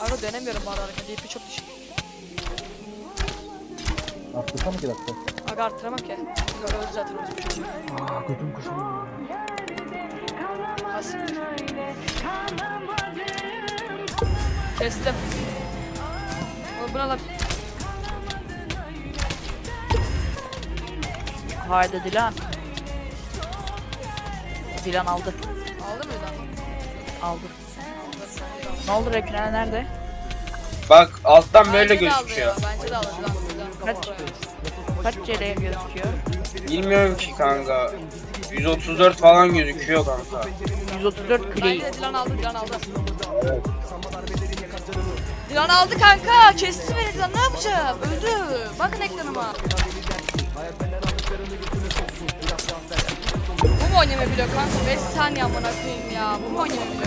Aga dönemiyorum bu arada hareket. DP çok düşük. Arttırsam mı ki dakika? Aga arttıramam ki. Öyle öldü zaten orası bir çocuğu. Aa götüm kuşum. Ha siktir. Kestim. O buna da Haydi Dilan. Dilan aldı. aldı mı lan? Aldı. Ne oldu Reküner nerede? Bak alttan böyle Bence de gözüküyor. Bence de lan. Kaç? Kaç CL gözüküyor? Bilmiyorum ki kanka. 134 falan gözüküyor kanka. 134 Bence Clay. Dilan aldı, Dilan aldı. Dilan aldı kanka. Kesti beni Dilan ne yapacağım? Öldü. Bakın ekranıma. Bu mu oynamayabiliyor kanka? 5 saniye amına koyayım ya. Bu mu oynamayabiliyor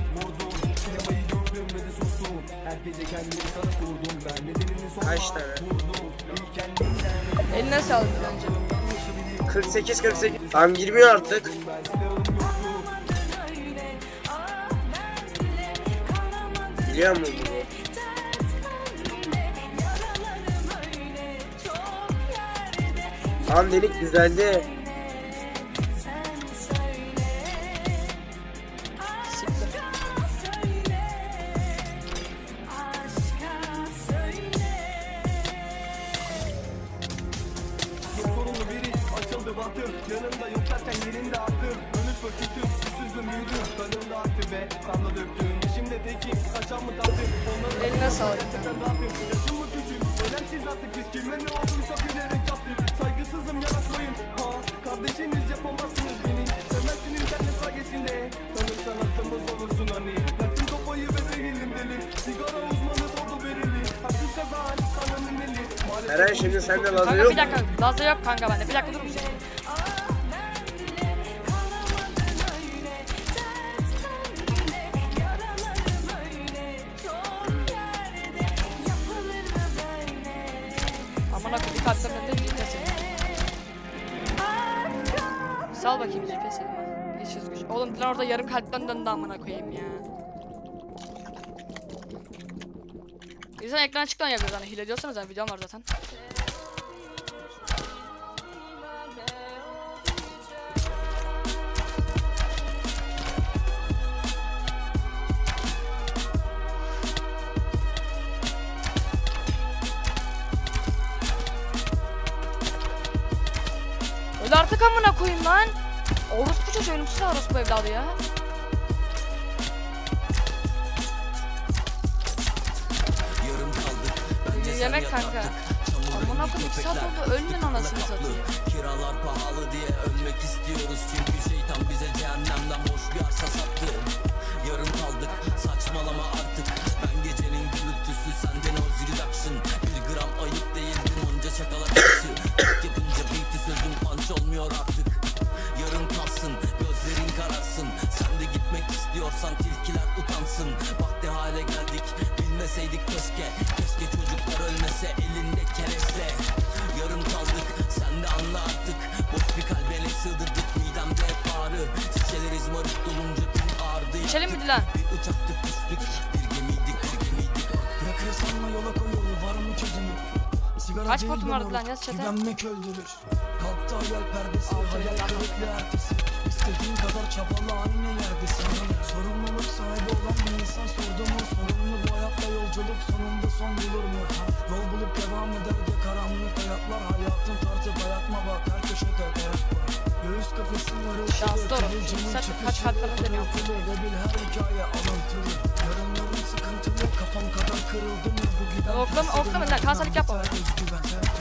Kaç tane? Eline sağlık bence. 48 48. Tam girmiyor artık. Biliyor musun bunu? Tam delik düzeldi. Baktım Yanımda yoklarken yerinde attım Önüp öküttüm Üstsüzüm büyüdüm Kanımda aktı ve kanla döktüm. Şimdi tekim kaçan mı taktım Onları Eline sağlık. ben Yaşım mı küçük Önemsiz artık biz. Kime ne olduysa bilerek yaptık Saygısızım yaratmayın Ha kardeşiniz yapamazsınız beni. Sevmezsin internet sayesinde. Tanırsan hakkımız olursun hani. Yaktım kafayı ve değilim deli. Sigara uzmanı doğdu verili Haksız Maalesef Eren şimdi sende lazı Kanka yok. bir dakika. Lazda yok kanka bende. Bir dakika durur musun? Aman akıllı bir kalpten önde GPS Sal bakayım GPS elime. Hiç güç. Oğlum Dilan orada yarım kalpten döndü amına koyayım ya. İnsan ekran açıktan yapıyoruz hani hile diyorsanız hani videom var zaten. Artık amına koyayım lan. Orospu çocuğu ölümsüz orospu evladı ya. Yemek kanka. Amına koyayım 2 saat oldu ölmün anasını satayım. Kiralar pahalı diye ölmek istiyoruz Çünkü şeytan bize İçelim mi Dilan? Bir uçaktık küstük Bir gemiydik bir gemiydik Bırakırsan yola koy yolu var mı çözümü? Sigara Kaç portum vardı lan? Yaz chat'e. Güvenmek öldürür Kalktı hayal perdesi Altı Hayal elli kırıklığı ertesi İstediğin kadar çabala aynı yerdesin Sorumluluk sahibi olan bir insan sordu mu Sorumlu bu hayatta yolculuk sonunda son bulur mu? Ha, Yol bulup devam eder de karanlık hayatlar Hayatın tartıp ayakma bak her köşede dayak var Şanslı oğlum. Sen kaç kalplerine dönüyor? Güven Oklama, oklama lan. Kanserlik yapma.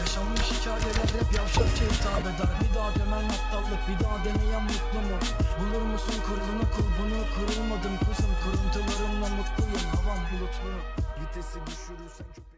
Yaşanmış hikayeler hep yavşakça hitap eder Bir daha demen aptallık bir daha deneyen mutlu mu Bulur musun kurulunu kulbunu Kurulmadım kuzum kuruntularımla mutluyum Havam bulutlu Vitesi düşürürsen köpek